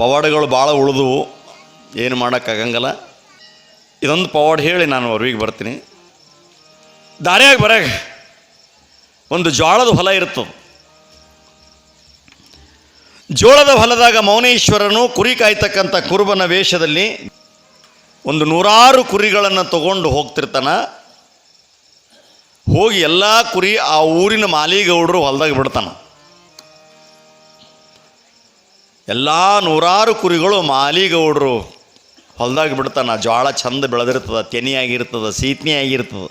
ಪವಾಡಗಳು ಭಾಳ ಉಳಿದವು, ಏನು ಮಾಡೋಕ್ಕಾಗಂಗಲ್ಲ ಇದೊಂದು ಪವಾಡ ಹೇಳಿ ನಾನು ಅವ್ರಿಗೆ ಬರ್ತೀನಿ. ದಾರಿಯಾಗ ಬರಾಗ ಒಂದು ಜೋಳದ ಹೊಲ ಇರ್ತದೆ. ಜೋಳದ ಹೊಲದಾಗ ಮೌನೇಶ್ವರನು ಕುರಿ ಕಾಯ್ತಕ್ಕಂಥ ಕುರುಬನ ವೇಷದಲ್ಲಿ ಒಂದು ನೂರಾರು ಕುರಿಗಳನ್ನು ತಗೊಂಡು ಹೋಗ್ತಿರ್ತಾನ. ಹೋಗಿ ಎಲ್ಲ ಕುರಿ ಆ ಊರಿನ ಮಾಲಿಗೌಡರು ಹೊಲದಾಗ ಬಿಡ್ತಾನ. ಎಲ್ಲ ನೂರಾರು ಕುರಿಗಳು ಮಾಲಿಗೌಡರು. ಹೊಲ್ದಾಗ ಬಿಡ್ತಾನ ಜೋಳ ಚಂದ ಬೆಳೆದಿರ್ತದ ಸೀತ್ನಿ ಆಗಿರ್ತದೆ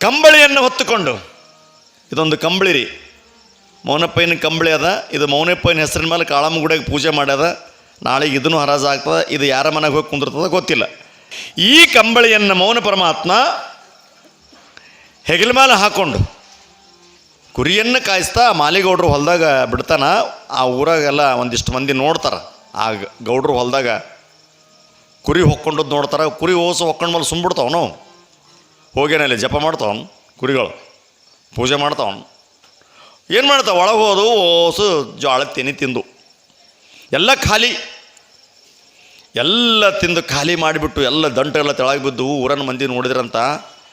ಕಂಬಳಿಯನ್ನು ಹೊತ್ತುಕೊಂಡು, ಇದೊಂದು ಕಂಬಳಿ ರೀ. ಮೌನಪ್ಪಯ್ಯನ ಕಂಬಳಿ ಅದ, ಇದು ಮೌನಪ್ಪಯ್ಯನ ಹೆಸರಿನ ಮೇಲೆ ಕಾಳಮ್ಮಗುಡಿಗೆ ಪೂಜೆ ಮಾಡ್ಯದ. ನಾಳೆಗೆ ಇದನ್ನು ಹರಾಜಾಗ್ತದೆ ಇದು ಯಾರ ಮನೆಗೆ ಹೋಗಿ ಕುಂದಿರ್ತದ ಗೊತ್ತಿಲ್ಲ. ಈ ಕಂಬಳಿಯನ್ನು ಮೌನ ಪರಮಾತ್ಮ ಹೆಗಲ ಮೇಲೆ ಹಾಕ್ಕೊಂಡು ಕುರಿಯನ್ನು ಕಾಯಿಸ್ತಾ ಮಾಲಿಗೌಡ್ರು ಹೊಲದಾಗ ಬಿಡ್ತಾನ, ಆ ಊರಾಗೆಲ್ಲ ಒಂದಿಷ್ಟು ಮಂದಿ ನೋಡ್ತಾರೆ. ಆ ಗೌಡ್ರು ಹೊಲದಾಗ ಕುರಿ ಹೊಕ್ಕೊಂಡದ್ದು ನೋಡ್ತಾರೆ, ಕುರಿ ಓಸು ಹೊಕ್ಕೊಂಡ ಮೇಲೆ ಸುಮ್ಬಿಡ್ತಾವನು ನಾವು ಹೋಗೇನಲ್ಲಿ ಜಪ ಮಾಡ್ತಾವನು ಕುರಿಗಳು. ಪೂಜೆ ಮಾಡ್ತಾವನು ಏನು ಮಾಡ್ತಾವೆ? ಒಳಗೆ ಹೋದು ಓಸು ಜೋಳ ತೆನಿ ತಿಂದು. ಎಲ್ಲ ಖಾಲಿ. ಎಲ್ಲ ತಿಂದು ಖಾಲಿ ಮಾಡಿಬಿಟ್ಟು, ಎಲ್ಲ ದಂಟೆಲ್ಲ ತೆಳಗೆ ಬಿದ್ದು ಊರನ್ನ ಮಂದಿ ನೋಡಿದ್ರಂತ,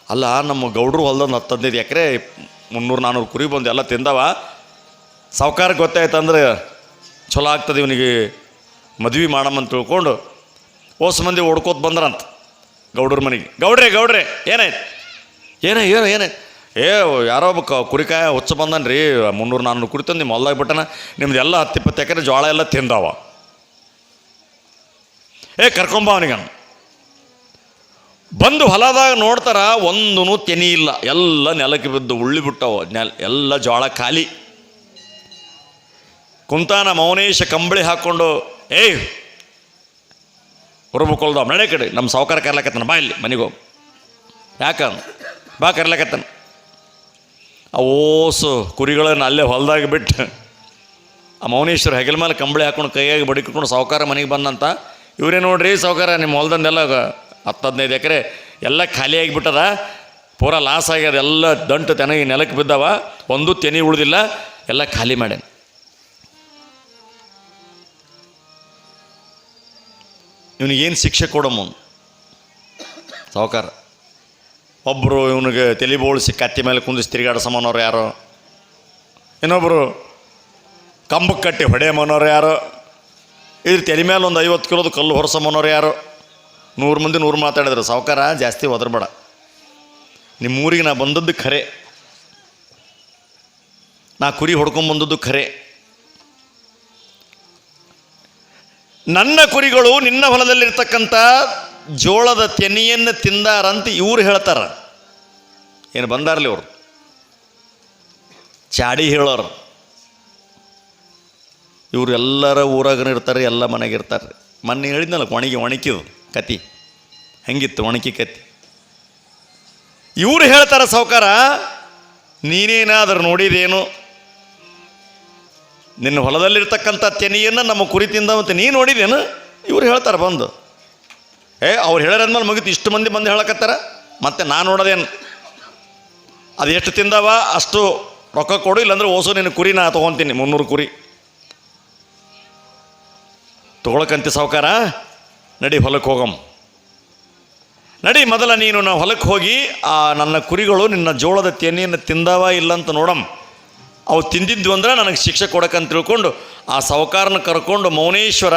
ಅಲ್ಲ ನಮ್ಮ ಗೌಡ್ರು ಹೊಲ್ದಂದು ಹತ್ತು ಹದಿನೈದು ಎಕರೆ ಮುನ್ನೂರು ನಾನ್ನೂರು ಕುರಿ ಬಂದು ಎಲ್ಲ ತಿಂದವ. ಸಾವ್ಕಾರಕ್ಕೆ ಗೊತ್ತಾಯ್ತಂದ್ರೆ ಚಲೋ ಆಗ್ತದೆ ಇವನಿಗೆ ಮದ್ವೆ ಮಾಡಮ್ಮಂತ ತಿಳ್ಕೊಂಡು ಓಸ್ ಮಂದಿ ಓಡ್ಕೋತ ಬಂದ್ರಂತ ಗೌಡ್ರ ಮನೆಗೆ. ಗೌಡ್ರೆ ಗೌಡ್ರೆ, ಏನಾಯ್ತು? ಏನೇ ಏನು ಏನೇ ಏ, ಯಾರೋ ಒಬ್ಬ ಕುರಿಕಾಯ ಹುಚ್ಚ ಬಂದನ್ ರೀ ಮುನ್ನೂರು ನಾನ್ನೂರು ಕುರಿ ತಂದು ನಿಮ್ಮ ಹೊಲ್ದಾಗ ಬಿಟ್ಟನ, ನಿಮ್ದು ಎಲ್ಲ ಹತ್ತು, ಇಪ್ಪತ್ತು ಎಕರೆ ಜೋಳ ಎಲ್ಲ ತಿಂದಾವ. ಏ, ಕರ್ಕೊಂಬ ಅವನಿಗೆ ಬಂದು ಹೊಲದಾಗ ನೋಡ್ತಾರ ಒಂದೂ ತೆನಿ ಇಲ್ಲ. ಎಲ್ಲ ನೆಲಕ್ಕೆ ಬಿದ್ದು ಉಳ್ಳಿ ಬಿಟ್ಟವು. ನೆಲ, ಎಲ್ಲ ಜೋಳ ಖಾಲಿ. ಕುಂತಾನ ಮೌನೇಶ ಕಂಬಳಿ ಹಾಕ್ಕೊಂಡು ಏಯ್ ಹೊರಬುಕೊಳ್ದ ಮನೆ ಕಡೆ. ನಮ್ಮ ಸಾವುಕಾರ ಕರ್ಲಾಕತ್ತಾನ, ಬಾ ಇಲ್ಲಿ, ಮನೆಗೆ ಯಾಕ? ಬಾ ಕರ್ಲಾಕತ್ತಾನ. ಆ ಓಸು ಕುರಿಗಳನ್ನು ಅಲ್ಲೇ ಹೊಲದಾಗ ಬಿಟ್ಟು, ಆ ಮೌನೇಶ್ವರ ಹೆಗಲ ಮೇಲೆ ಕಂಬಳಿ ಹಾಕೊಂಡು ಕೈಯಾಗಿ ಬಡಿಕೊಂಡು ಸಾವುಕಾರ ಮನೆಗೆ ಬಂದಂತ, ಇವರೇ ನೋಡ್ರಿ ಸಾವುಕಾರ, ನಿಮ್ಮ ಹೊಲ್ದಂದೆಲ್ಲ ಹತ್ತು ಎಕರೆ ಎಲ್ಲ ಖಾಲಿ ಆಗಿಬಿಟ್ಟದ. ಪೂರ ಲಾಸ್ ಆಗ್ಯದ. ಎಲ್ಲ ದಂಟು ತೆನಗೆ ನೆಲಕ್ಕೆ ಬಿದ್ದಾವ. ಒಂದು ತೆನಿ ಉಳಿದಿಲ್ಲ. ಎಲ್ಲ ಖಾಲಿ ಮಾಡ್ಯಾನ. ಇವನಿಗೇನು ಶಿಕ್ಷೆ ಕೊಡಮ್ಮ ಸಾವುಕಾರ. ಒಬ್ಬರು ಇವನಿಗೆ ತಲೆ ಬೋಳಿಸಿ ಕತ್ತಿ ಮೇಲೆ ಕುಂದಿಸಿ ತಿರುಗಾಡೋ ಸಮನವ್ರು ಯಾರೋ? ಇನ್ನೊಬ್ಬರು ಕಂಬಕ್ಕೆ ಕಟ್ಟಿ ಹೊಡೆಯ ಮನೋರು ಯಾರು? ಇದ್ರ ತಲೆ ಮೇಲೆ ಒಂದು ಐವತ್ತು ಕಿಲೋದು ಕಲ್ಲು ಹೊರಸ ಮನೋರು ಯಾರು? ನೂರು ಮಂದಿ ನೂರು ಮಾತಾಡಿದ್ರು ಸಾವುಕಾರ ಜಾಸ್ತಿ ಒದರ್ಬೇಡ. ನಿಮ್ಮ ಊರಿಗೆ ನಾ ಬಂದದ್ದು ಖರೆ. ನಾ ಕುರಿ ಹೊಡ್ಕೊಂಬಂದದ್ದು ಖರೆ. ನನ್ನ ಕುರಿಗಳು ನಿನ್ನ ಹೊಲದಲ್ಲಿರ್ತಕ್ಕಂಥ ಜೋಳದ ತೆನೆಯನ್ನು ತಿಂದಾರಂತ ಇವ್ರು ಹೇಳ್ತಾರ. ಏನು ಬಂದಾರಲಿ ಅವರು? ಚಾಡಿ ಹೇಳೋರು. ಇವರು ಎಲ್ಲರ ಊರಾಗನ ಇರ್ತಾರೆ, ಎಲ್ಲ ಮನೆಗೆ ಇರ್ತಾರೆ. ಮೊನ್ನೆ ಹೇಳಿದ್ನಲ್ಲ, ಒಣಗಿ ಒಣಕಿದು ಕತಿ. ಹೆಂಗಿತ್ತು, ಒಣಕಿ ಕತಿ. ಇವ್ರು ಹೇಳ್ತಾರ ಸಾವುಕಾರ, ನೀನೇನಾದರೂ ನೋಡಿದೇನು? ನಿನ್ನ ಹೊಲದಲ್ಲಿರ್ತಕ್ಕಂಥ ತೆನೆಯನ್ನು ನಮ್ಮ ಕುರಿ ಮತ್ತು ನೀ ನೋಡಿದೇನು? ಇವ್ರು ಹೇಳ್ತಾರೆ ಬಂದು. ಏ, ಅವ್ರು ಹೇಳ್ಯಾರಂದ್ಮೇಲೆ ಮುಗಿತು. ಇಷ್ಟು ಮಂದಿ ಬಂದು ಹೇಳಕತ್ತಾರ? ಮತ್ತೆ ನಾನು ನೋಡೋದೇನು? ಅದು ಎಷ್ಟು ತಿಂದವ? ಅಷ್ಟು ರೊಕ್ಕ ಕೊಡು, ಇಲ್ಲಾಂದ್ರೆ ಓಸು, ನಿನ್ನ ಕುರಿ ನಾ ತೊಗೊತೀನಿ, ಮುನ್ನೂರು ಕುರಿ. ತೊಗೊಳಕಂತಿ ಸಾವುಕಾರ. ನಡಿ ಹೊಲಕ್ಕೆ ಹೋಗಮ್. ನಡಿ ಮೊದಲ ನೀನು ನಾವು ಹೊಲಕ್ಕೆ ಹೋಗಿ, ಆ ನನ್ನ ಕುರಿಗಳು ನಿನ್ನ ಜೋಳದ ತೆನೆಯನ್ನು ತಿಂದವ ಇಲ್ಲ ಅಂತ ನೋಡಮ್. ಅವು ತಿಂದಿದ್ದು ಅಂದ್ರೆ ನನಗೆ ಶಿಕ್ಷೆ ಕೊಡಕ್ಕಂತ ತಿಳ್ಕೊಂಡು, ಆ ಸಾವುಕಾರನ ಕರ್ಕೊಂಡು ಮೌನೇಶ್ವರ,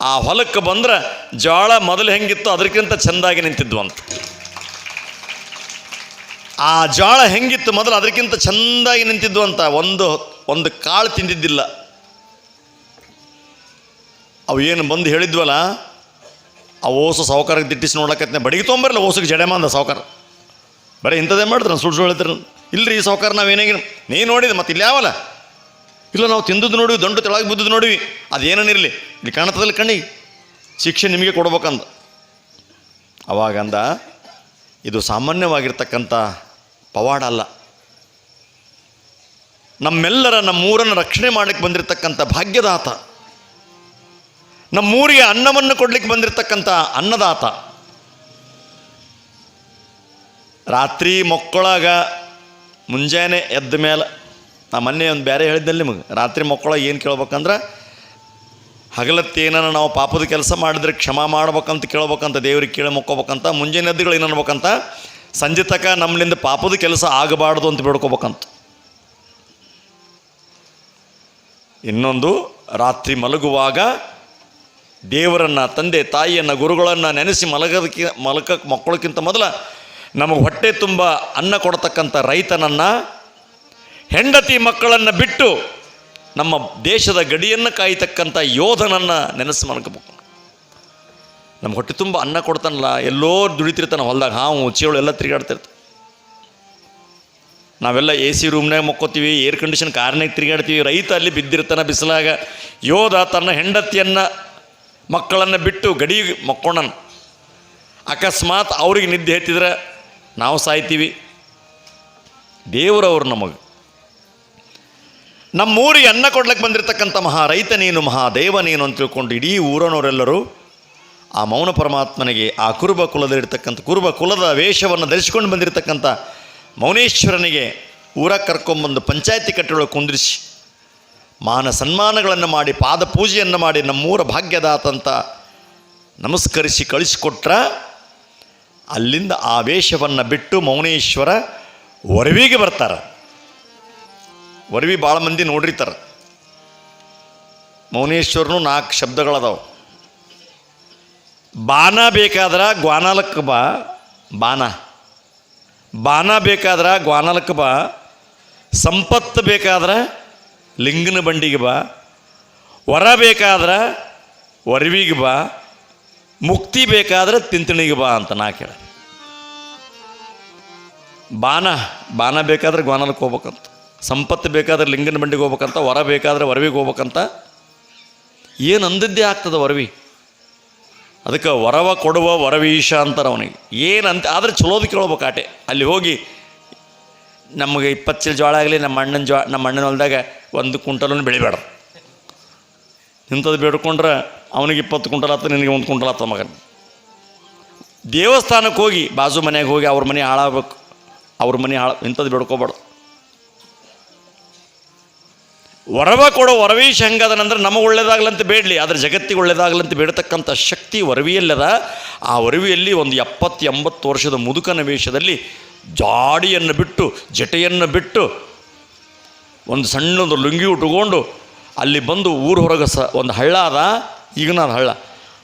ಆ ಹೊಲಕ್ಕೆ ಬಂದ್ರೆ ಜೋಳ ಮೊದಲು ಹೆಂಗಿತ್ತು ಅದಕ್ಕಿಂತ ಚೆಂದಾಗಿ ನಿಂತಿದ್ವು ಅಂತ. ಆ ಜೋಳ ಹೆಂಗಿತ್ತು ಮೊದಲು ಅದಕ್ಕಿಂತ ಚೆಂದಾಗಿ ನಿಂತಿದ್ವು ಅಂತ ಒಂದು ಒಂದು ಕಾಳು ತಿಂದಿದ್ದಿಲ್ಲ. ಅವು ಏನು ಬಂದು ಹೇಳಿದ್ವಲ್ಲ ಆ ಓಸು ಸಾವುಕಾರಕ್ಕೆ ದಿಟ್ಟಿಸಿ ನೋಡಕತ್ತೆ ಬಡಿಗೆ ತೊಗೊಂಬರಲ್ಲ ಓಸಿಗೆ ಜಡೆ ಮಾಂದ ಸಾವುಕಾರ. ಬರೀ ಇಂಥದ್ದೇ ಮಾಡಿದ್ರೆ ಸುಳ್ಳು ಸುಳ್ಳು ಹೇಳ್ತಾರೆ. ಇಲ್ರಿ, ಈ ಸಾವುಕಾರ ಏನಾಗಿ ನೀ ನೋಡಿದ ಮತ್ತೆ ಇಲ್ಲಿ ಯಾವಲ್ಲ? ಇಲ್ಲ, ನಾವು ತಿಂದದ್ದು ನೋಡಿವಿ, ದಂಡು ತೆಳಗೆ ಬಿದ್ದದ್ದು ನೋಡಿವಿ. ಅದೇನೇನಿರಲಿ ಇಲ್ಲಿ ಕಾಣತದಲ್ಲಿ ಕಣ್ಣಿ ಶಿಕ್ಷೆ ನಿಮಗೆ ಕೊಡ್ಬೇಕಂದ. ಅವಾಗಂದ ಇದು ಸಾಮಾನ್ಯವಾಗಿರ್ತಕ್ಕಂಥ ಪವಾಡ ಅಲ್ಲ. ನಮ್ಮೆಲ್ಲರ, ನಮ್ಮೂರನ್ನು ರಕ್ಷಣೆ ಮಾಡಕ್ಕೆ ಬಂದಿರತಕ್ಕಂಥ ಭಾಗ್ಯದಾತ. ನಮ್ಮೂರಿಗೆ ಅನ್ನವನ್ನು ಕೊಡ್ಲಿಕ್ಕೆ ಬಂದಿರತಕ್ಕಂಥ ಅನ್ನದಾತ. ರಾತ್ರಿ ಮಕ್ಕಳಾಗ ಮುಂಜಾನೆ ಎದ್ದ ಮೇಲೆ ನಾ ಮೊನ್ನೆ ಒಂದು ಬೇರೆ ಹೇಳಿದ್ದಲ್ಲಿ ನಿಮಗೆ, ರಾತ್ರಿ ಮಕ್ಕಳಾಗ ಏನು ಕೇಳ್ಬೇಕಂದ್ರೆ ಹಗಲತ್ತೇನನ್ನು ನಾವು ಪಾಪದ ಕೆಲಸ ಮಾಡಿದ್ರೆ ಕ್ಷಮಾ ಮಾಡ್ಬೇಕಂತ ಕೇಳ್ಬೇಕಂತ, ದೇವ್ರಿಗೆ ಕೇಳಿ ಮೊಕ್ಕೋಬೇಕಂತ, ಮುಂಜಾನೆ ಎದ್ದುಗಳು ಏನು ಅನ್ಬೇಕಂತ ಸಂಜೆ ತಕ ನಮ್ಮಲ್ಲಿಂದ ಪಾಪದ ಕೆಲಸ ಆಗಬಾರ್ದು ಅಂತ ಬೇಡ್ಕೋಬೇಕಂತ. ಇನ್ನೊಂದು, ರಾತ್ರಿ ಮಲಗುವಾಗ ದೇವರನ್ನು, ತಂದೆ, ತಾಯಿಯನ್ನು, ಗುರುಗಳನ್ನು ನೆನೆಸಿ ಮಲಗೋದಕ್ಕೆ ಮಲಕಕ್ಕೆ ಮಕ್ಕಳಕ್ಕಿಂತ ಮೊದಲು ನಮಗೆ ಹೊಟ್ಟೆ ತುಂಬ ಅನ್ನ ಕೊಡ್ತಕ್ಕಂಥ ರೈತನನ್ನು, ಹೆಂಡತಿ ಮಕ್ಕಳನ್ನು ಬಿಟ್ಟು ನಮ್ಮ ದೇಶದ ಗಡಿಯನ್ನು ಕಾಯ್ತಕ್ಕಂಥ ಯೋಧನನ್ನು ನೆನೆಸಿ ಮಲ್ಕೋಬೇಕು ನಮ್ಮ ಹೊಟ್ಟೆ ತುಂಬ ಅನ್ನ ಕೊಡ್ತಾನಲ್ಲ, ಎಲ್ಲೋ ದುಡಿತಿರ್ತಾನೆ ಹೊಲ್ದಾಗ, ಹಾವು, ಚೇಳು ಎಲ್ಲ ತಿರುಗಾಡ್ತಿರ್ತ. ನಾವೆಲ್ಲ ಎ ಸಿ ರೂಮ್ನಾಗ ಮಕ್ಕೋತೀವಿ ಏರ್ ಕಂಡೀಷನ್ ಕಾರ್ನಾಗ ತಿರುಗಾಡ್ತೀವಿ, ರೈತ ಅಲ್ಲಿ ಬಿದ್ದಿರ್ತಾನೆ, ಬಿಸಿಲಾಗ, ಯೋಧ ತನ್ನ ಹೆಂಡತಿಯನ್ನು ಮಕ್ಕಳನ್ನು ಬಿಟ್ಟು ಗಡಿ ಮಕ್ಕೊಂಡನ. ಅಕಸ್ಮಾತ್ ಅವ್ರಿಗೆ ನಿದ್ದೆ ಹೇಳ್ತಿದ್ರೆ ನಾವು ಸಾಯ್ತೀವಿ. ದೇವರವ್ರು ನಮಗೆ. ನಮ್ಮೂರಿಗೆ ಅನ್ನ ಕೊಡ್ಲಿಕ್ಕೆ ಬಂದಿರತಕ್ಕಂಥ ಮಹಾ ರೈತ ನೀನು, ಮಹಾ ದೇವ ನೀನು ಅಂತ ತಿಳ್ಕೊಂಡು ಇಡೀ ಊರನವರೆಲ್ಲರೂ ಆ ಮೌನ ಪರಮಾತ್ಮನಿಗೆ ಆ ಕುರುಬ ಕುಲದಲ್ಲಿರ್ತಕ್ಕಂಥ, ಕುರುಬ ಕುಲದ ವೇಷವನ್ನು ಧರಿಸಿಕೊಂಡು ಬಂದಿರತಕ್ಕಂಥ ಮೌನೇಶ್ವರನಿಗೆ ಊರ ಕರ್ಕೊಂಬಂದು ಪಂಚಾಯತಿ ಕಟ್ಟೊಳಗೆ ಕುಂದಿರಿಸಿ ಮಾನ ಸನ್ಮಾನಗಳನ್ನು ಮಾಡಿ ಪಾದ ಪೂಜೆಯನ್ನು ಮಾಡಿ, ನಮ್ಮೂರ ಭಾಗ್ಯದಾತಂತ ನಮಸ್ಕರಿಸಿ ಕಳಿಸಿಕೊಟ್ರ, ಅಲ್ಲಿಂದ ಆ ವೇಷವನ್ನು ಬಿಟ್ಟು ಮೌನೇಶ್ವರ ಒರವಿಗೆ ಬರ್ತಾರೆ. ಒರವಿ ಭಾಳ ಮಂದಿ ನೋಡಿರ್ತಾರೆ. ಮೌನೇಶ್ವರನು ನಾಲ್ಕು ಶಬ್ದಗಳದಾವು. ಬಾನ ಬೇಕಾದ್ರೆ ಗ್ವಾನಾಲಕ್ಕೆ ಬಾ, ಬಾನ. ಬಾನ ಬೇಕಾದ್ರೆ ಗ್ವಾನಾಲಕ್ಕೆ ಬಾ, ಸಂಪತ್ತು ಬೇಕಾದ್ರೆ ಲಿಂಗನ ಬಂಡಿಗೆ ಬಾ. ವರ ಬೇಕಾದ್ರೆ ವರವಿಗೆ ಬಾ. ಮುಕ್ತಿ ಬೇಕಾದ್ರೆ ತಿಂತಣಿಗೆ ಬಾ ಅಂತ ನಾ ಕೇಳ ಬಾನ ಬಾನ ಬೇಕಾದ್ರೆ ಗ್ವಾನಲ್ಕ್ ಹೋಗ್ಬೇಕಂತ. ಸಂಪತ್ತು ಬೇಕಾದ್ರೆ ಲಿಂಗನ ಬಂಡಿಗೆ ಹೋಗ್ಬೇಕಂತ, ವರ ಬೇಕಾದ್ರೆ ವರವಿಗೆ ಹೋಗ್ಬೇಕಂತ. ಏನು ಅಂದಿದ್ದೇ ಆಗ್ತದೆ ವರವಿ ಅದಕ್ಕೆ ವರವ ಕೊಡುವ ವರವೀಶ ಅಂತಾರೆ ಅವನಿಗೆ. ಏನಂತ ಆದ್ರೆ ಚಲೋದು ಕೇಳ್ಬೇಕು ಆಟೆ. ಅಲ್ಲಿ ಹೋಗಿ ನಮಗೆ ಇಪ್ಪತ್ತು ಚೀಲ ಜೋಳ ಆಗಲಿ, ನಮ್ಮ ಅಣ್ಣನ ಜೋ, ನಮ್ಮ ಅಣ್ಣನ ಹೊಲ್ದಾಗ ಒಂದು ಕುಂಟಲನ್ನು ಬೆಳಿಬೇಡ ಇಂಥದ್ದು ಬೇಡ್ಕೊಂಡ್ರೆ ಅವನಿಗೆ ಇಪ್ಪತ್ತು ಕುಂಟಲ್ ಆತ, ನಿನಗೆ ಒಂದು ಕುಂಟಲ್ ಆತ ಮಗನ. ದೇವಸ್ಥಾನಕ್ಕೆ ಹೋಗಿ, ಬಾಜು ಮನೆಗೆ ಹೋಗಿ ಅವ್ರ ಮನೆ ಹಾಳಾಗಬೇಕು. ಅವ್ರ ಮನೆ ಹಾಳು, ಇಂಥದ್ದು ಬೇಡ್ಕೋಬಾರ್ದು ವರವ ಕೊಡೋ ವರವೀಶ ಹೆಂಗದನಂದ್ರೆ ನಮಗೆ ಒಳ್ಳೇದಾಗ್ಲಂತ ಬೇಡಲಿ, ಆದರೆ ಜಗತ್ತಿಗೆ ಒಳ್ಳೇದಾಗ್ಲಂತ ಬೇಡತಕ್ಕಂಥ ಶಕ್ತಿ ವರವಿಯಲ್ಲದ, ಆ ವರವಿಯಲ್ಲಿ ಒಂದು ಎಪ್ಪತ್ತು ಎಂಬತ್ತು ವರ್ಷದ ಮುದುಕನ ವೇಷದಲ್ಲಿ ಜಾಡಿಯನ್ನು ಬಿಟ್ಟು, ಜಟೆಯನ್ನು ಬಿಟ್ಟು ಒಂದು ಸಣ್ಣದು ಲುಂಗಿ ಉಟ್ಕೊಂಡು ಅಲ್ಲಿ ಬಂದು ಊರ ಹೊರಗೆ ಸ ಒಂದು ಹಳ್ಳ ಅದ. ಈಗಿನ ನಾನು ಹಳ್ಳ.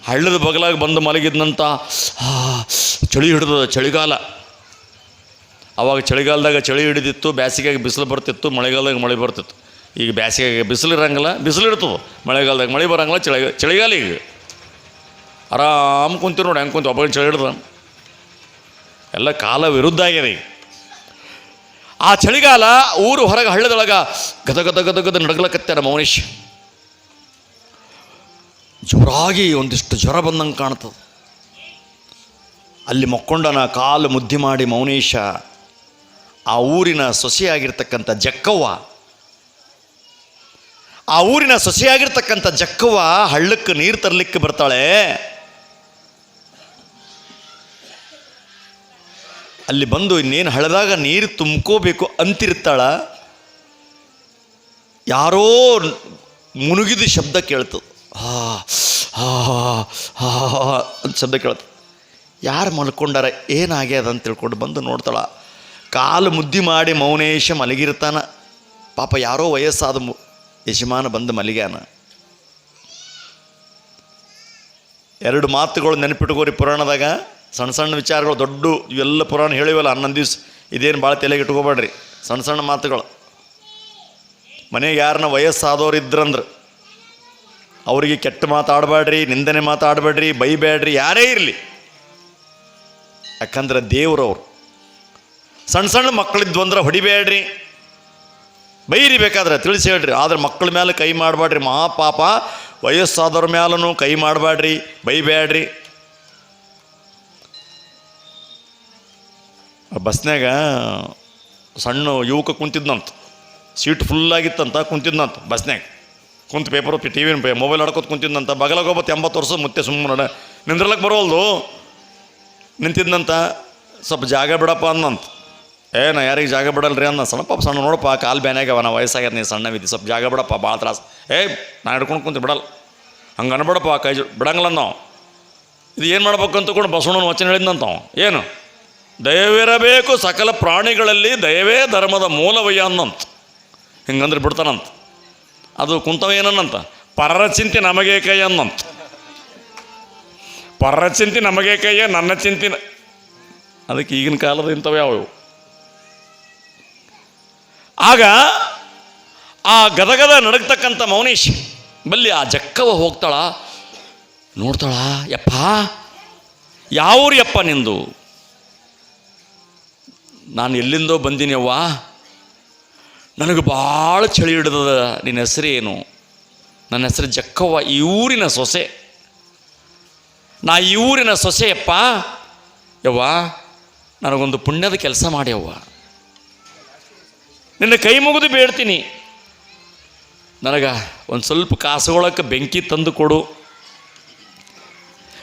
ಹಳ್ಳದ ಬಗಲಾಗ ಬಂದು ಮಲಗಿದ್ನಂತ ಚಳಿ ಹಿಡಿದ ಚಳಿಗಾಲ. ಅವಾಗ ಚಳಿಗಾಲದಾಗ ಚಳಿ ಹಿಡಿದಿತ್ತು ಬೇಸಿಗೆಗೆ ಬಿಸಿಲು ಬರ್ತಿತ್ತು, ಮಳೆಗಾಲದಾಗ ಮಳೆ ಬರ್ತಿತ್ತು. ಈಗ ಬೇಸಿಗೆಗೆ ಬಿಸಿಲು ಇರಂಗಿಲ್ಲ, ಬಿಸಿಲು ಮಳೆಗಾಲದಾಗ ಮಳೆ ಬರಂಗಿಲ್ಲ, ಚಳಿ, ಚಳಿಗಾಲ ಈಗ. ಆರಾಮ್ ಕುಂತೀವಿ ನೋಡಿ, ಹೆಂಗೆ ಕುಂತು ಒಬ್ಬ ಚಳಿ ಹಿಡ್ದ. ಎಲ್ಲ ಕಾಲ ವಿರುದ್ಧ ಆಗಿದೆ ಆ ಚಳಿಗಾಲ ಊರು ಹೊರಗೆ ಹಳ್ಳದೊಳಗ ಗದ ಗದ ಗದ ಗದ ನಡಗಲಕತ್ತಾರ ಮೌನೇಶ್ ಜೋರಾಗಿ ಒಂದಿಷ್ಟು ಜ್ವರ ಬಂದಂಗೆ ಕಾಣ್ತದೆ. ಅಲ್ಲಿ ಮಕ್ಕೊಂಡನ ಕಾಲು ಮುದ್ದಿ ಮಾಡಿ ಮೌನೇಶ, ಆ ಊರಿನ ಸೊಸೆಯಾಗಿರ್ತಕ್ಕಂಥ ಜಕ್ಕವ್ವ, ಆ ಊರಿನ ಸೊಸೆಯಾಗಿರ್ತಕ್ಕಂಥ ಜಕ್ಕವ್ವ ಹಳ್ಳಕ್ಕೆ ನೀರು ತರಲಿಕ್ಕೆ ಬರ್ತಾಳೆ. ಅಲ್ಲಿ ಬಂದು ಇನ್ನೇನು ಹಳದಾಗ ನೀರು ತುಂಬ್ಕೋಬೇಕು ಅಂತಿರ್ತಾಳ, ಯಾರೋ ಮುನುಗಿದ ಶಬ್ದ ಕೇಳ್ತದೆ. ಹಾ ಹಾ ಹಾ ಅಂತ ಶಬ್ದ ಕೇಳ್ತದೆ. ಯಾರು ಮಲ್ಕೊಂಡಾರ ಏನಾಗ್ಯದ ಅಂತ ತಿಳ್ಕೊಂಡು ಬಂದು ನೋಡ್ತಾಳ. ಕಾಲು ಮುದ್ದಿ ಮಾಡಿ ಮೌನೇಶ ಮಲಗಿರ್ತಾನ. ಪಾಪ ಯಾರೋ ವಯಸ್ಸಾದ ಯಜಮಾನ ಬಂದು ಮಲಗ್ಯಾನ. ಎರಡು ಮಾತುಗಳು ನೆನಪಿಟ್ಕೋರಿ ಪುರಾಣದಾಗ. ಸಣ್ಣ ಸಣ್ಣ ವಿಚಾರಗಳು, ದೊಡ್ಡ ಇವೆಲ್ಲ ಪುರಾಣ ಹೇಳಿವಲ್ಲ, ಹನ್ನೊಂದು ದಿವ್ಸ. ಇದೇನು ಭಾಳ ತಲೆಗೆ ಇಟ್ಕೋಬೇಡ್ರಿ. ಸಣ್ಣ ಸಣ್ಣ ಮಾತುಗಳು. ಮನೆಗೆ ಯಾರನ್ನ ವಯಸ್ಸಾದವ್ರು ಇದ್ರಂದ್ರೆ ಅವರಿಗೆ ಕೆಟ್ಟ ಮಾತಾಡಬೇಡ್ರಿ, ನಿಂದನೆ ಮಾತಾಡಬೇಡ್ರಿ, ಬೈಬೇಡ್ರಿ, ಯಾರೇ ಇರಲಿ. ಯಾಕಂದ್ರೆ ದೇವ್ರವ್ರು ಸಣ್ಣ ಸಣ್ಣ ಮಕ್ಕಳಿದ್ವು ಅಂದ್ರೆ ಹೊಡಿಬೇಡ್ರಿ. ಬೈರಿ ಬೇಕಾದ್ರೆ, ತಿಳಿಸಿ ಹೇಳ್ರಿ. ಆದ್ರೆ ಮಕ್ಕಳ ಮೇಲೆ ಕೈ ಮಾಡಬೇಡ್ರಿ. ಮಹಾಪಾಪ, ವಯಸ್ಸಾದವ್ರ ಮೇಲೂ ಕೈ ಮಾಡಬೇಡ್ರಿ, ಬೈಬೇಡ್ರಿ. ಬಸ್ನಾಗ ಸಣ್ಣ ಯುವಕ ಕುಂತಿದ್ನಂತ. ಸೀಟ್ ಫುಲ್ಲಾಗಿತ್ತಂತ ಕುಂತಿದ್ನಂತ ಬಸ್ನಾಗ ಕುಂತು ಪೇಪರ್ ಟಿ ವಿನ ಮೊಬೈಲ್ ಆಡ್ಕೊತ ಕುಂತಿದ್ನಂತ. ಬಗಲಾಗ ಒಬ್ಬತ್ತು ಎಂಬತ್ತು ವರ್ಷ ಮುತ್ತೆ ಸುಮ್ಮನೆ ನಿಂದ್ರಲಕ್ಕೆ ಬರೋಲ್ದು ನಿಂತಿದ್ನಂತ, ಸ್ವಲ್ಪ ಜಾಗ ಬಿಡಪ್ಪ ಅಂದಂತ ಏ, ನಾ ಯಾರಿಗೆ ಜಾಗ ಬಿಡಲ್ರಿ ಅನ್ನ? ಸಣ್ಣ ಪಾಪ ಸಣ್ಣ ನೋಡಪ್ಪ, ಕಾಲು ಬ್ಯಾನ್ಯಾಗವ ನಾ ವಯಸ್ಸಾಗ್ಯದ ನೀ ಸಣ್ಣವಿದ್ದಿ ಸ್ವಲ್ಪ ಜಾಗ ಬಿಡಪ್ಪ ಭಾಳ ತ್ರಾಸ. ಏ, ನಾ ಹಿಡ್ಕೊಂಡು ಕುಂತು ಬಿಡಲ್ಲ. ಹಂಗೆ ಅನ್ಬಿಡಪ್ಪ ಕೈ ಬಿಡಂಗಿಲ್ಲ ನಾವು. ಇದು ಏನು ಮಾಡ್ಬೇಕು ಅಂತ ಬಸವಣ್ಣನ ವಚನ ಹೇಳಿದ್ನಂತ ಏನು? ದಯವಿರಬೇಕು ಸಕಲ ಪ್ರಾಣಿಗಳಲ್ಲಿ ದಯವೇ ಧರ್ಮದ ಮೂಲವಯ್ಯ ಅನ್ನಂತ. ಹಿಂಗಂದ್ರೆ ಬಿಡ್ತಾನಂತ. ಅದು ಕುಂತವ ಏನನ್ನಂತ? ಪರರ ಚಿಂತೆ ನಮಗೆ ಕೈ ಅನ್ನಂತ. ಪರರ ಚಿಂತೆ ನಮಗೆ ಕೈಯ, ನನ್ನ ಚಿಂತೆ ಅದಕ್ಕೆ ಈಗಿನ ಕಾಲದ ಇಂಥವು ಯಾವ್ಯಾವು ಆಗ ಆ ಗದಗದ ನಡಗ್ತಕ್ಕಂಥ ಮೌನೇಶ್ ಬಲ್ಲಿ ಆ ಜಕ್ಕವ ಹೋಗ್ತಾಳ. ನೋಡ್ತಾಳ, ಯಪ್ಪ, ಯಾವೂರು ಯಪ್ಪ ನಿಂದು? ನಾನು ಎಲ್ಲಿಂದೋ ಬಂದೀನಿ ಅವ್ವ. ನನಗೆ ಭಾಳ ಚಳಿ ಹಿಡ್ದದ ನಿನ್ನ ಹೆಸರೇನು ನನ್ನ ಹೆಸರು ಜಕ್ಕವ್ವ, ಈ ಊರಿನ ಸೊಸೆ. ನಾ ಈ ಊರಿನ ಸೊಸೆಯಪ್ಪ. ಯವ್ವ, ನನಗೊಂದು ಪುಣ್ಯದ ಕೆಲಸ ಮಾಡ್ಯವ್ವ ನಿನ್ನ ಕೈ ಮುಗಿದು ಬೇಡ್ತೀನಿ. ನನಗೆ ಒಂದು ಸ್ವಲ್ಪ ಕಾಸುಗಳಕ್ಕೆ ಬೆಂಕಿ ತಂದು ಕೊಡು.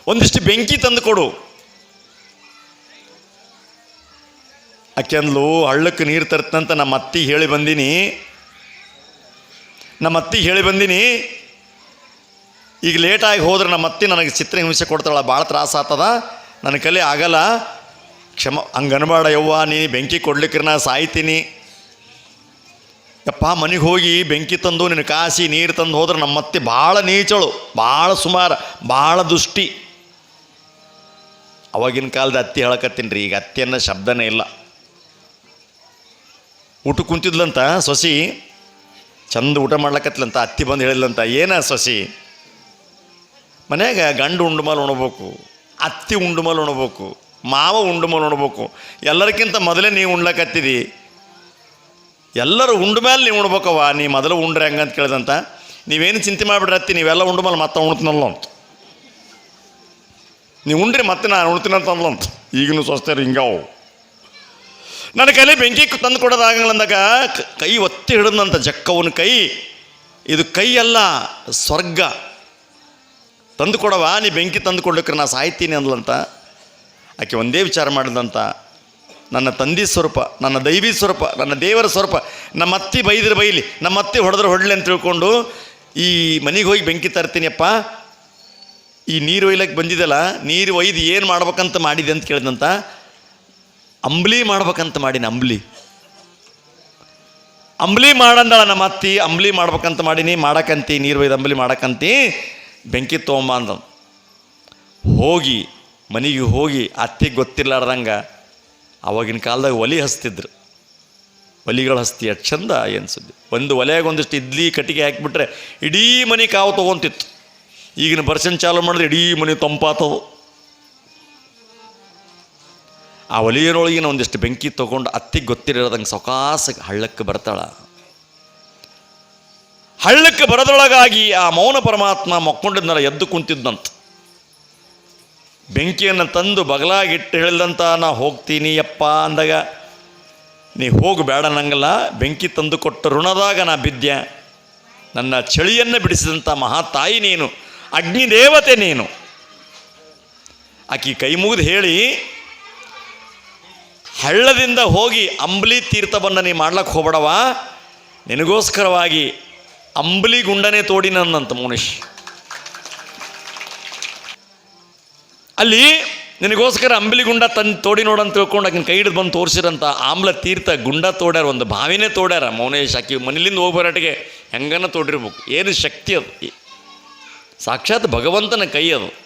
ಒಂದಿಷ್ಟು ಬೆಂಕಿ ತಂದು ಕೊಡು. ಅಕ್ಕೆಂದ್ಲು, ಹಳ್ಳಕ್ಕೆ ನೀರು ತರ್ತಂತ ನಮ್ಮ ಅತ್ತಿ ಹೇಳಿ ಬಂದೀನಿ. ನಮ್ಮ ಅತ್ತಿ ಹೇಳಿ ಬಂದೀನಿ, ಈಗ ಲೇಟಾಗಿ ಹೋದ್ರೆ ನಮ್ಮ ಅತ್ತಿ ನನಗೆ ಚಿತ್ರ ಹಿಂಸೆ ಕೊಡ್ತಾಳ, ಭಾಳ ತ್ರಾಸ ಆತದ ನನ್ನ ಕಲೆ ಆಗಲ್ಲ. ಕ್ಷಮ ಹಂಗನ್ಬಾಡ ಯವ್ವ, ನೀ ಬೆಂಕಿ ಕೊಡ್ಲಿಕ್ಕೆ ನಾ ಸಾಯ್ತೀನಿ. ಯಪ್ಪ, ಮನೆಗೆ ಹೋಗಿ ಬೆಂಕಿ ತಂದು, ನಿನ್ನ ಕಾಸಿ ನೀರು ತಂದು ಹೋದ್ರೆ ನಮ್ಮ ಅತ್ತೆ ಭಾಳ ನೀಚಳು, ಭಾಳ ಸುಮಾರು, ಭಾಳ ದುಷ್ಟಿ. ಅವಾಗಿನ ಕಾಲದ ಅತ್ತಿ ಹೇಳಕತ್ತೀನಿ ರೀ, ಈಗ ಅತ್ತಿ ಅನ್ನೋ ಶಬ್ದನೇ ಇಲ್ಲ. ಊಟ ಕುಂತಿದ್ಲಂತ ಸೊಸಿ, ಚಂದ ಊಟ ಮಾಡ್ಲಕತ್ಲಂತ, ಅತ್ತಿ ಬಂದು ಹೇಳಿದ್ಲಂತ, ಏನ ಸೊಸಿ? ಮನ್ಯಾಗ ಗಂಡು ಉಂಡು ಮೇಲೆ ಉಣ್ಬೇಕು, ಅತ್ತಿ ಉಂಡು ಮೇಲೆ ಉಣ್ಬೇಕು, ಮಾವ ಉಂಡು ಮೇಲೆ ಉಣ್ಬೇಕು ಎಲ್ಲರಿಗಿಂತ ಮೊದಲೇ ನೀವು ಉಣ್ಲಕತ್ತಿದಿ. ಎಲ್ಲರೂ ಉಂಡು ಮೇಲೆ ನೀವು ಉಣ್ಬೇಕವ್ವ, ನೀ ಮೊದಲು ಉಂಡ್ರೆ ಹೆಂಗಂತ ಕೇಳ್ದಂತ, ನೀವೇನು ಚಿಂತೆ ಮಾಡಿಬಿಡ್ರಿ ಅತ್ತಿ, ನೀವೆಲ್ಲ ಉಂಡು ಮೇಲೆ ಮತ್ತೆ ಉಣ್ತೀನಲ್ಲ ಅಂತ ನೀವು ಉಂಡ್ರಿ ಮತ್ತೆ ನಾನು ಉಣ್ತೀನಂತ ಅಂದ್ಲಂತ. ಈಗಿನ ಸ್ವಸ್ಥರು ಹಿಂಗಾವು. ನನ್ನ ಕೈಲಿ ಬೆಂಕಿ ತಂದು ಕೊಡೋದಾಗಲಂದಾಗ ಕ- ಒತ್ತಿ ಹಿಡಿದಂತ ಜಕ್ಕವನ ಕೈ, ಇದು ಕೈಯಲ್ಲ ಸ್ವರ್ಗ. ತಂದು ಕೊಡವ ನೀ ಬೆಂಕಿ ತಂದು ಕೊಡ್ಲಿಕ್ಕೆ ನಾ ಸಾಯ್ತೀನಿ ಅಂದ್ಲಂತ. ಆಕೆ ಒಂದೇ ವಿಚಾರ ಮಾಡಿದಂತ ನನ್ನ ತಂದಿ ಸ್ವರೂಪ, ನನ್ನ ದೈವಿ ಸ್ವರೂಪ, ನನ್ನ ದೇವರ ಸ್ವರೂಪ, ನಮ್ಮ ಅತ್ತಿ ಬೈದ್ರೆ ಬೈಲಿ, ನಮ್ಮ ಅತ್ತಿ ಹೊಡೆದ್ರೆ ಹೊಡಲಿ ಅಂತ ತಿಳ್ಕೊಂಡು ಈ ಮನೆಗೆ ಹೋಗಿ ಬೆಂಕಿ ತರ್ತೀನಿಯಪ್ಪ. ಈ ನೀರು ಒಯ್ಲಕ್ಕೆ ಬಂದಿದ್ದಲ್ಲ ನೀರು ಒಯ್ದು ಏನು ಮಾಡ್ಬೇಕಂತ ಮಾಡಿದೆ ಅಂತ ಕೇಳಿದಂತ ಅಂಬ್ಲಿ ಮಾಡ್ಬೇಕಂತ ಮಾಡೀನಿ, ಅಂಬ್ಲಿ. ಅಂಬ್ಲಿ ಮಾಡಂದಳ ನಮ್ಮ ಅತ್ತಿ, ಅಂಬ್ಲಿ ಮಾಡ್ಬೇಕಂತ ಮಾಡೀನಿ, ಮಾಡಕಂತಿ, ನೀರು ಒಯ್ದು ಅಂಬ್ಲಿ ಮಾಡಕಂತಿ, ಬೆಂಕಿ ತೊಗೊಂಬ ಅಂದ ಹೋಗಿ, ಮನೆಗೆ ಹೋಗಿ ಅತ್ತಿಗೆ ಗೊತ್ತಿರ್ಲಾರ್ದಂಗೆ ಆವಾಗಿನ ಕಾಲದಾಗ ಒಲಿ ಹಚ್ತಿದ್ರು ಒಲಿಗಳು ಹಸ್ತಿ ಎಷ್ಟು ಚಂದ ಏನು ಸುದ್ದಿ. ಒಂದು ಒಲೆಯಾಗ ಒಂದಿಷ್ಟು ಇಡ್ಲಿ ಕಟ್ಟಿಗೆ ಹಾಕಿಬಿಟ್ರೆ ಇಡೀ ಮನೆ ಕಾವು ತೊಗೊಂತಿತ್ತು. ಈಗಿನ ಬರ್ಷನ್ ಚಾಲು ಮಾಡಿದ್ರೆ ಇಡೀ ಮನೆ ತಂಪಾತವು. ಆ ಒಲಿಯರೊಳಗಿನ ಒಂದಿಷ್ಟು ಬೆಂಕಿ ತಗೊಂಡು ಅತ್ತಿಗೆ ಗೊತ್ತಿರದಂಗೆ ಸೊಕಾಸ ಹಳ್ಳಕ್ಕೆ ಬರ್ತಾಳ. ಹಳ್ಳಕ್ಕೆ ಬರದೊಳಗಾಗಿ ಆ ಮೌನ ಪರಮಾತ್ಮ ಮಕ್ಕೊಂಡಿದ್ನಲ್ಲ, ಎದ್ದು ಕುಂತಿದ್ದಂತ ಬೆಂಕಿಯನ್ನು ತಂದು ಬಗಲಾಗಿಟ್ಟು ಹೇಳಿದಂತ, ನಾ ಹೋಗ್ತೀನಿ ಯಪ್ಪ ಅಂದಾಗ, ನೀ ಹೋಗು ಬೇಡ ನಂಗಲ್ಲ, ಬೆಂಕಿ ತಂದು ಕೊಟ್ಟ ಋಣದಾಗ ನಾ ಬಿದ್ದೆ. ನನ್ನ ಚಳಿಯನ್ನು ಬಿಡಿಸಿದಂಥ ಮಹಾತಾಯಿ ನೀನು, ಅಗ್ನಿದೇವತೆ ನೀನು. ಆಕಿ ಕೈ ಮುಗಿದು ಹೇಳಿ ಹಳ್ಳದಿಂದ ಹೋಗಿ ಅಂಬ್ಲಿ ತೀರ್ಥವನ್ನು ನೀ ಮಾಡ್ಲಕ್ಕೆ ಹೋಗ್ಬೇಡವ ನಿನಗೋಸ್ಕರವಾಗಿ ಅಂಬ್ಲಿ ಗುಂಡನೆ ನನ್ನಂತ ಮೌನೇಶ್. ಅಲ್ಲಿ ನಿನಗೋಸ್ಕರ ಅಂಬಲಿ ಗುಂಡ ತಂದು ತೋಡಿ ನೋಡಂತ ತಿಳ್ಕೊಂಡು ಆಕಿನ ಕೈ ಹಿಡಿದು ಬಂದು ತೋರಿಸಿರಂತ ಆಮ್ಲ ತೀರ್ಥ ಗುಂಡ ತೋಡ್ಯಾರ, ಒಂದು ಬಾವಿನೇ ತೋಡ್ಯಾರ ಮೌನೇಶ್. ಆಕಿ ಮನೇಲಿಂದ ಹೋಗಿ ಬರೋಟಿಗೆ ಹೆಂಗನ ತೋಡಿರ್ಬೇಕು. ಏನು ಶಕ್ತಿ ಅದು. ಸಾಕ್ಷಾತ್ ಭಗವಂತನ ಕೈ ಅದು.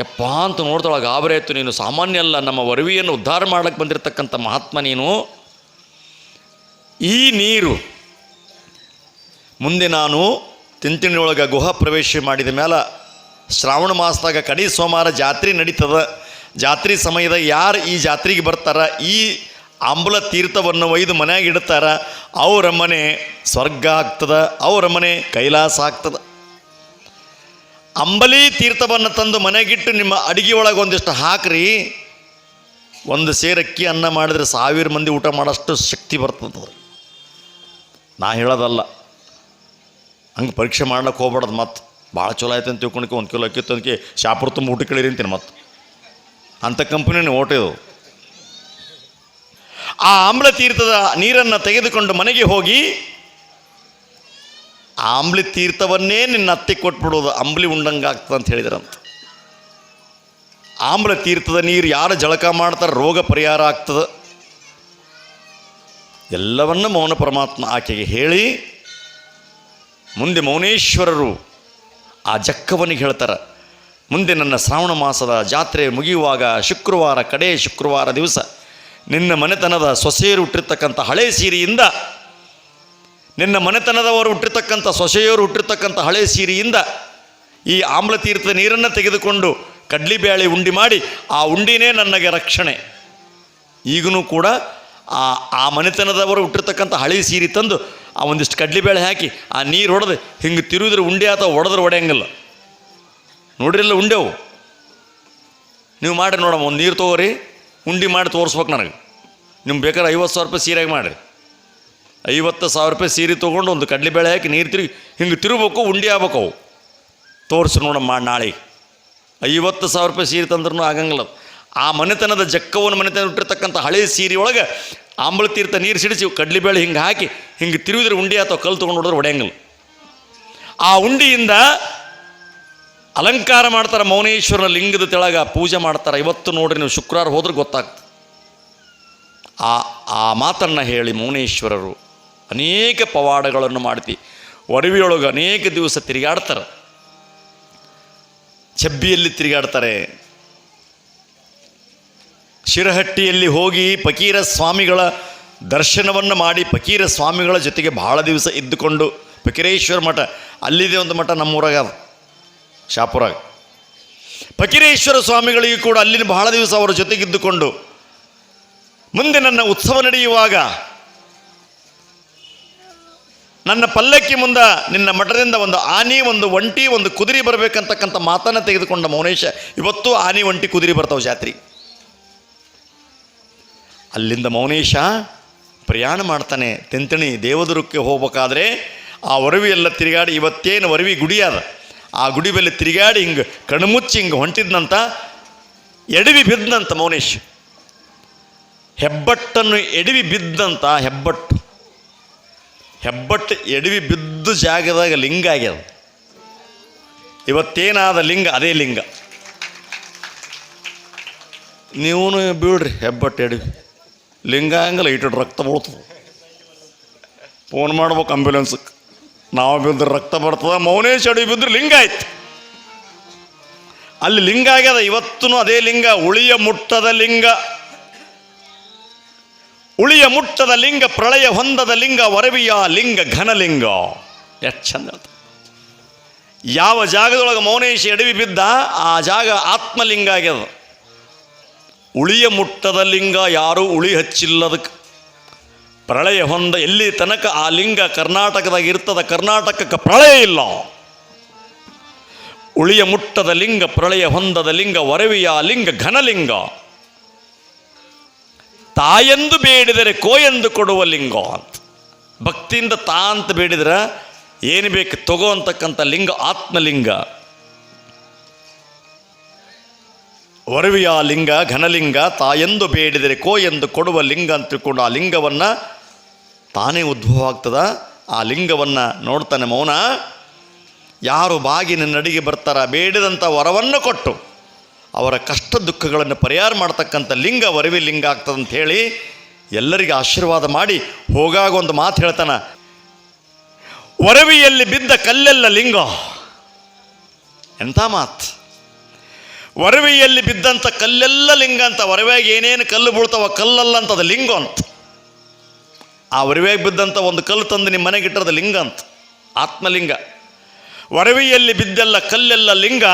ಯಪ್ಪ ಅಂತ ನೋಡ್ತಾಳ ಗಾಬರಿ ಆಯಿತು, ನೀನು ಸಾಮಾನ್ಯ ಅಲ್ಲ ನಮ್ಮ ವರವಿಯನ್ನು ಉದ್ಧಾರ ಮಾಡಕ್ಕೆ ಬಂದಿರತಕ್ಕಂಥ ಮಹಾತ್ಮ ನೀನು. ಈ ನೀರು, ಮುಂದೆ ನಾನು ತಿಂತಿಣಿಯೊಳಗೆ ಗುಹ ಪ್ರವೇಶ ಮಾಡಿದ ಮೇಲೆ ಶ್ರಾವಣ ಮಾಸದಾಗ ಕಡಿ ಸೋಮವಾರ ಜಾತ್ರೆ ನಡೀತದ. ಜಾತ್ರೆ ಸಮಯದಾಗ ಯಾರು ಈ ಜಾತ್ರೆಗೆ ಬರ್ತಾರ, ಈ ಆಂಬಲ ತೀರ್ಥವನ್ನು ಒಯ್ದು ಮನ್ಯಾಗ ಇಡ್ತಾರ, ಅವರ ಮನೆ ಸ್ವರ್ಗ ಆಗ್ತದ, ಅವರ ಮನೆ ಕೈಲಾಸ ಆಗ್ತದ. ಅಂಬಲಿ ತೀರ್ಥವನ್ನು ತಂದು ಮನೆಗಿಟ್ಟು ನಿಮ್ಮ ಅಡಿಗೆ ಒಳಗೆ ಒಂದಿಷ್ಟು ಹಾಕ್ರಿ. ಒಂದು ಸೇರಕ್ಕಿ ಅನ್ನ ಮಾಡಿದರೆ ಸಾವಿರ ಮಂದಿ ಊಟ ಮಾಡೋಷ್ಟು ಶಕ್ತಿ ಬರ್ತದೆ ನಾ ಹೇಳೋದಲ್ಲ. ಹಂಗೆ ಪರೀಕ್ಷೆ ಮಾಡ್ಲಿಕ್ಕೆ ಹೋಗ್ಬಾರ್ದು ಮತ್ತು. ಭಾಳ ಚಲೋ ಆಯ್ತು ಅಂತ ತಿಳ್ಕೊಳಕ್ಕೆ ಒಂದು ಕಿಲೋ ಅಕ್ಕಿ ತಂದಕ್ಕೆ ಶಾಪುರ ತುಂಬ ಊಟ ಕೇಳಿರಿ ಅಂತೀನಿ ಮತ್ತು. ಅಂಥ ಕಂಪ್ನಿನೇ ಓಟಿದು ಆ ಆಮ್ಲ ತೀರ್ಥದ ನೀರನ್ನು ತೆಗೆದುಕೊಂಡು ಮನೆಗೆ ಹೋಗಿ ಆ ಅಂಬ್ಲಿ ತೀರ್ಥವನ್ನೇ ನಿನ್ನ ಅತ್ತಿ ಕೊಟ್ಬಿಡೋದು. ಅಂಬ್ಲಿ ಉಂಡಂಗೆ ಆಗ್ತದೆ ಅಂತ ಹೇಳಿದ್ರಂತ. ಆಮ್ಲ ತೀರ್ಥದ ನೀರು ಯಾರು ಜಳಕ ಮಾಡ್ತಾರೆ, ರೋಗ ಪರಿಹಾರ ಆಗ್ತದೆ. ಎಲ್ಲವನ್ನು ಮೌನ ಪರಮಾತ್ಮ ಆಕೆಗೆ ಹೇಳಿ, ಮುಂದೆ ಮೌನೇಶ್ವರರು ಆ ಜಕ್ಕವನಿಗೆ ಹೇಳ್ತಾರೆ. ಮುಂದೆ ನನ್ನ ಶ್ರಾವಣ ಮಾಸದ ಜಾತ್ರೆ ಮುಗಿಯುವಾಗ ಶುಕ್ರವಾರ ಕಡೆ ಶುಕ್ರವಾರ ದಿವಸ ನಿನ್ನ ಮನೆತನದ ಸೊಸೆಯರು ಹುಟ್ಟಿರ್ತಕ್ಕಂಥ ಹಳೆ ಸೀರೆಯಿಂದ ನಿನ್ನ ಮನೆತನದವರು ಹುಟ್ಟಿರ್ತಕ್ಕಂಥ, ಸೊಸೆಯವರು ಹುಟ್ಟಿರ್ತಕ್ಕಂಥ ಹಳೆ ಸೀರೆಯಿಂದ ಈ ಆಮ್ಲತೀರ್ಥ ನೀರನ್ನು ತೆಗೆದುಕೊಂಡು ಕಡ್ಲಿ ಬ್ಯಾಳಿ ಉಂಡಿ ಮಾಡಿ, ಆ ಉಂಡಿನೇ ನನಗೆ ರಕ್ಷಣೆ. ಈಗಲೂ ಕೂಡ ಆ ಆ ಮನೆತನದವರು ಹುಟ್ಟಿರ್ತಕ್ಕಂಥ ಹಳೆ ಸೀರೆ ತಂದು ಆ ಒಂದಿಷ್ಟು ಕಡ್ಲಿಬೇಳೆ ಹಾಕಿ, ಆ ನೀರು ಹೊಡೆದು ಹಿಂಗೆ ತಿರುಗಿದ್ರೆ ಉಂಡೆ ಅಥವಾ ಹೊಡೆದ್ರೆ ಹೊಡೆಯಂಗಿಲ್ಲ ನೋಡ್ರಿಲ್ಲ ಉಂಡೆವು ನೀವು ಮಾಡಿರಿ ನೋಡಮ್ಮ, ಒಂದು ನೀರು ತೊಗೋರಿ, ಉಂಡಿ ಮಾಡಿ ತೋರಿಸ್ಬೇಕು ನನಗೆ. ನಿಮ್ಗೆ ಬೇಕಾದ್ರೆ ಐವತ್ತು ಸಾವಿರ ರೂಪಾಯಿ ಸೀರೆಗೆ ಮಾಡಿರಿ. ಐವತ್ತು ಸಾವಿರ ರೂಪಾಯಿ ಸೀರೆ ತೊಗೊಂಡು ಒಂದು ಕಡಲೆಬೇಳೆ ಹಾಕಿ ನೀರು ತಿರುಗಿ ಹಿಂಗೆ ತಿರುಗಬೇಕು, ಉಂಡಿ ಆಗ್ಬೇಕು ಅವು. ತೋರಿಸಿ ನೋಡಮ್ಮ ನಾಳೆ. ಐವತ್ತು ಸಾವಿರ ರೂಪಾಯಿ ಸೀರೆ ತಂದ್ರೂ ಆಗಂಗಿಲ್ಲ ಆ ಮನೆತನದ ಜಕ್ಕವನ್ನು ಮನೆತನ ಇಟ್ಟಿರ್ತಕ್ಕಂಥ ಹಳೆ ಸೀರೆ ಒಳಗೆ ಆಂಬಳ ತೀರ್ಥ ನೀರು ಸಿಡಿಸಿ ಕಡಲೆಬೇಳೆ ಹಿಂಗೆ ಹಾಕಿ ಹಿಂಗೆ ತಿರುಗಿದ್ರೆ ಉಂಡಿ ಅಥವಾ ಕಲ್ಲು ತೊಗೊಂಡು ಹೊಡೆದ್ರೆ ಹೊಡೆಯಂಗಿಲ್ಲ. ಆ ಉಂಡಿಯಿಂದ ಅಲಂಕಾರ ಮಾಡ್ತಾರೆ ಮೌನೇಶ್ವರನ ಲಿಂಗದ ತೆಳಗ ಪೂಜೆ ಮಾಡ್ತಾರೆ. ಇವತ್ತು ನೋಡ್ರಿ ನೀವು ಶುಕ್ರವಾರ ಹೋದ್ರೆ ಗೊತ್ತಾಗ್ತದೆ. ಆ ಆ ಮಾತನ್ನು ಹೇಳಿ ಮೌನೇಶ್ವರರು. ಅನೇಕ ಪವಾಡಗಳನ್ನು ಮಾಡ್ತಿ. ಒಡವಿಯೊಳಗೆ ಅನೇಕ ದಿವಸ ತಿರುಗಾಡ್ತಾರೆ. ಚಬ್ಬಿಯಲ್ಲಿ ತಿರುಗಾಡ್ತಾರೆ. ಶಿರಹಟ್ಟಿಯಲ್ಲಿ ಹೋಗಿ ಫಕೀರ ಸ್ವಾಮಿಗಳ ದರ್ಶನವನ್ನು ಮಾಡಿ ಫಕೀರ ಸ್ವಾಮಿಗಳ ಜೊತೆಗೆ ಬಹಳ ದಿವಸ ಇದ್ದುಕೊಂಡು ಫಕೀರೇಶ್ವರ ಮಠ, ಅಲ್ಲಿದೆ ಒಂದು ಮಠ ನಮ್ಮೂರಾಗ ಅದು, ಶಾಪುರಾಗ. ಫಕೀರೇಶ್ವರ ಸ್ವಾಮಿಗಳಿಗೂ ಕೂಡ ಅಲ್ಲಿನ ಬಹಳ ದಿವಸ ಅವರ ಜೊತೆಗಿದ್ದುಕೊಂಡು ಮುಂದೆ ನನ್ನ ಉತ್ಸವ ನಡೆಯುವಾಗ ನನ್ನ ಪಲ್ಲಕ್ಕಿ ಮುಂದೆ ನಿನ್ನ ಮಠದಿಂದ ಒಂದು ಆನೆ, ಒಂದು ಒಂಟಿ, ಒಂದು ಕುದುರೆ ಬರಬೇಕಂತಕ್ಕಂಥ ಮಾತನ್ನು ತೆಗೆದುಕೊಂಡ ಮೌನೇಶ, ಇವತ್ತು ಆನೆ, ಒಂಟಿ, ಕುದುರೆ ಬರ್ತಾವೆ ಜಾತ್ರೆ. ಅಲ್ಲಿಂದ ಮೌನೇಶ ಪ್ರಯಾಣ ಮಾಡ್ತಾನೆ. ತಿಂತಣಿ ದೇವದುರ್ಗಕ್ಕೆ ಹೋಗ್ಬೇಕಾದ್ರೆ ಆ ಒರವಿ ಎಲ್ಲ ತಿರುಗಾಡಿ, ಇವತ್ತೇನು ಒರವಿ ಗುಡಿ ಆ ಗುಡಿ ಮೇಲೆ ತಿರುಗಾಡಿ ಹಿಂಗೆ ಕಣ್ಮುಚ್ಚಿ ಹಿಂಗೆ ಹೊಂಟಿದ್ನಂತ, ಎಡವಿ ಬಿದ್ದಂತ ಮೌನೇಶ್. ಹೆಬ್ಬಟ್ಟನ್ನು ಎಡವಿ ಬಿದ್ದಂತ ಹೆಬ್ಬಟ್ಟು. ಹೆಬ್ಬಟ್ಟು ಎಡವಿ ಬಿದ್ದ ಜಾಗದಾಗ ಲಿಂಗ ಆಗ್ಯದ. ಇವತ್ತೇನಾದ ಲಿಂಗ, ಅದೇ ಲಿಂಗ. ನೀವು ಬೀಳ್ರಿ ಹೆಬ್ಬಟ್ಟು ಎಡವಿ. ಲಿಂಗ ಹಂಗಲ್ಲ ಇಟ್ಟು ರಕ್ತ ಬೀಳ್ತದೆ. ಫೋನ್ ಮಾಡ್ಬೇಕು ಆಂಬ್ಯುಲೆನ್ಸಕ್ಕೆ ನಾವು ಬಿದ್ದರೆ ರಕ್ತ ಬರ್ತದೆ, ಮೌನೇಶ್ ಎಡವಿ ಬಿದ್ದರೆ ಲಿಂಗ ಆಯ್ತು. ಅಲ್ಲಿ ಲಿಂಗ ಆಗ್ಯದ ಇವತ್ತೂ ಅದೇ ಲಿಂಗ, ಉಳಿಯ ಮುಟ್ಟದ ಲಿಂಗ. ಉಳಿಯ ಮುಟ್ಟದ ಲಿಂಗ, ಪ್ರಳಯ ಹೊಂದದ ಲಿಂಗ, ವರವಿಯ ಲಿಂಗ, ಘನಲಿಂಗ. ಎಷ್ಟು ಚಂದ ಯಾವ ಜಾಗದೊಳಗೆ ಮೌನೇಶಿ ಎಡವಿ ಬಿದ್ದ, ಆ ಜಾಗ ಆತ್ಮಲಿಂಗ ಆಗ್ಯದ. ಉಳಿಯ ಮುಟ್ಟದ ಲಿಂಗ ಯಾರೂ ಉಳಿ ಹಚ್ಚಿಲ್ಲದಕ್ಕೆ ಪ್ರಳಯ ಹೊಂದ ಎಲ್ಲಿ ತನಕ ಆ ಲಿಂಗ ಕರ್ನಾಟಕದಾಗ ಇರ್ತದ, ಕರ್ನಾಟಕಕ್ಕೆ ಪ್ರಳಯ ಇಲ್ಲ. ಉಳಿಯ ಮುಟ್ಟದ ಲಿಂಗ, ಪ್ರಳಯ ಹೊಂದದ ಲಿಂಗ, ವರವಿಯ ಲಿಂಗ, ಘನಲಿಂಗ. ತಾಯೆಂದು ಬೇಡಿದರೆ ಕೋ ಎಂದು ಕೊಡುವ ಲಿಂಗ ಅಂತ. ಭಕ್ತಿಯಿಂದ ತಾ ಅಂತ ಬೇಡಿದ್ರೆ ಏನು ಬೇಕು ತಗೋ ಅಂತಕ್ಕಂಥ ಲಿಂಗ, ಆತ್ಮಲಿಂಗ. ವರವಿಯ ಲಿಂಗ, ಘನಲಿಂಗ, ತಾಯೆಂದು ಬೇಡಿದರೆ ಕೋ ಎಂದು ಕೊಡುವ ಲಿಂಗ ಅಂತ ತಿಳ್ಕೊಂಡು ಆ ಲಿಂಗವನ್ನು ತಾನೇ ಉದ್ಭವ ಆಗ್ತದ. ಆ ಲಿಂಗವನ್ನು ನೋಡ್ತಾನೆ ಮೌನ. ಯಾರು ಬಾಗಿನ ನಡಿಗೆ ಬರ್ತಾರ ಬೇಡಿದಂಥ ವರವನ್ನು ಕೊಟ್ಟು. ಅವರ ಕಷ್ಟ ದುಃಖಗಳನ್ನು ಪರಿಹಾರ ಮಾಡ್ತಕ್ಕಂಥ ಲಿಂಗ ವರವಿ ಲಿಂಗ ಆಗ್ತದಂತ ಹೇಳಿ ಎಲ್ಲರಿಗೆ ಆಶೀರ್ವಾದ ಮಾಡಿ ಹೋಗಾಗ ಒಂದು ಮಾತು ಹೇಳ್ತಾನ, ವರವಿಯಲ್ಲಿ ಬಿದ್ದ ಕಲ್ಲೆಲ್ಲ ಲಿಂಗ. ಎಂಥ ಮಾತು? ವರವಿಯಲ್ಲಿ ಬಿದ್ದಂಥ ಕಲ್ಲೆಲ್ಲ ಲಿಂಗ ಅಂತ, ವರವ್ಯಾಗ ಏನೇನು ಕಲ್ಲು ಬೀಳ್ತಾವ ಕಲ್ಲಲ್ಲ ಅಂತ ಅದು ಲಿಂಗ ಅಂತ. ಆ ವರವ್ಯಾಗ ಬಿದ್ದಂಥ ಒಂದು ಕಲ್ಲು ತಂದು ನಿಮ್ಮ ಮನೆಗೆ ಇಟ್ಟರದ ಲಿಂಗ ಅಂತ, ಆತ್ಮಲಿಂಗ. ವರವಿಯಲ್ಲಿ ಬಿದ್ದೆಲ್ಲ ಕಲ್ಲೆಲ್ಲ ಲಿಂಗ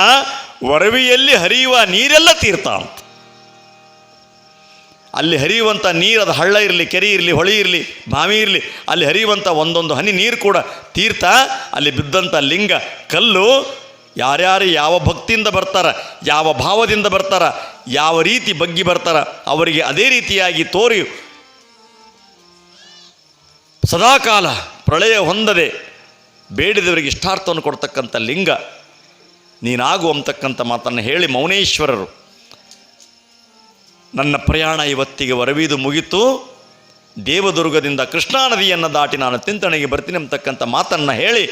ವರವಿಯಲ್ಲಿ ಹರಿಯುವ ನೀರೆಲ್ಲ ತೀರ್ಥ ಅಂತ ಅಲ್ಲಿ ಹರಿಯುವಂಥ ನೀರು, ಅದು ಹಳ್ಳ ಇರಲಿ, ಕೆರೆ ಇರಲಿ, ಹೊಳಿ ಇರಲಿ, ಬಾವಿ ಇರಲಿ, ಅಲ್ಲಿ ಹರಿಯುವಂಥ ಒಂದೊಂದು ಹನಿ ನೀರು ಕೂಡ ತೀರ್ಥ ಅಲ್ಲಿ ಬಿದ್ದಂಥ ಲಿಂಗ, ಕಲ್ಲು, ಯಾರ್ಯಾರು ಯಾವ ಭಕ್ತಿಯಿಂದ ಬರ್ತಾರ, ಯಾವ ಭಾವದಿಂದ ಬರ್ತಾರ, ಯಾವ ರೀತಿ ಬಗ್ಗಿ ಬರ್ತಾರ, ಅವರಿಗೆ ಅದೇ ರೀತಿಯಾಗಿ ತೋರಿ ಸದಾಕಾಲ ಪ್ರಳಯ ಹೊಂದದೆ ಬೇಡಿದವರಿಗೆ ಇಷ್ಟಾರ್ಥವನ್ನು ಕೊಡ್ತಕ್ಕಂಥ ಲಿಂಗ. ನೀನಾಗು ಅಂತಕ್ಕಂಥ ಮಾತನ್ನು ಹೇಳಿ ಮೌನೇಶ್ವರರು, ನನ್ನ ಪ್ರಯಾಣ ಇವತ್ತಿಗೆ ವರವೀದು ಮುಗಿತು. ದೇವದುರ್ಗದಿಂದ ಕೃಷ್ಣಾ ನದಿಯನ್ನು ದಾಟಿ ನಾನು ತಿಂತಣಿಗೆ ಬರ್ತೀನಿ ಅಂತಕ್ಕಂಥ ಮಾತನ್ನು ಹೇಳಿ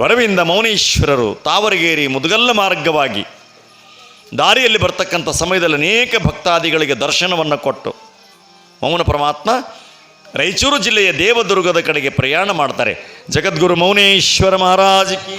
ವರವಿಂದ ಮೌನೇಶ್ವರರು ತಾವರಗೇರಿ ಮುದುಗಲ್ಲ ಮಾರ್ಗವಾಗಿ ದಾರಿಯಲ್ಲಿ ಬರ್ತಕ್ಕಂಥ ಸಮಯದಲ್ಲಿ ಅನೇಕ ಭಕ್ತಾದಿಗಳಿಗೆ ದರ್ಶನವನ್ನು ಕೊಟ್ಟು ಮೌನ ಪರಮಾತ್ಮ ರಾಯಚೂರು ಜಿಲ್ಲೆಯ ದೇವದುರ್ಗದ ಕಡೆಗೆ ಪ್ರಯಾಣ ಮಾಡ್ತಾರೆ. ಜಗದ್ಗುರು ಮೌನೇಶ್ವರ ಮಹಾರಾಜ್ ಕಿ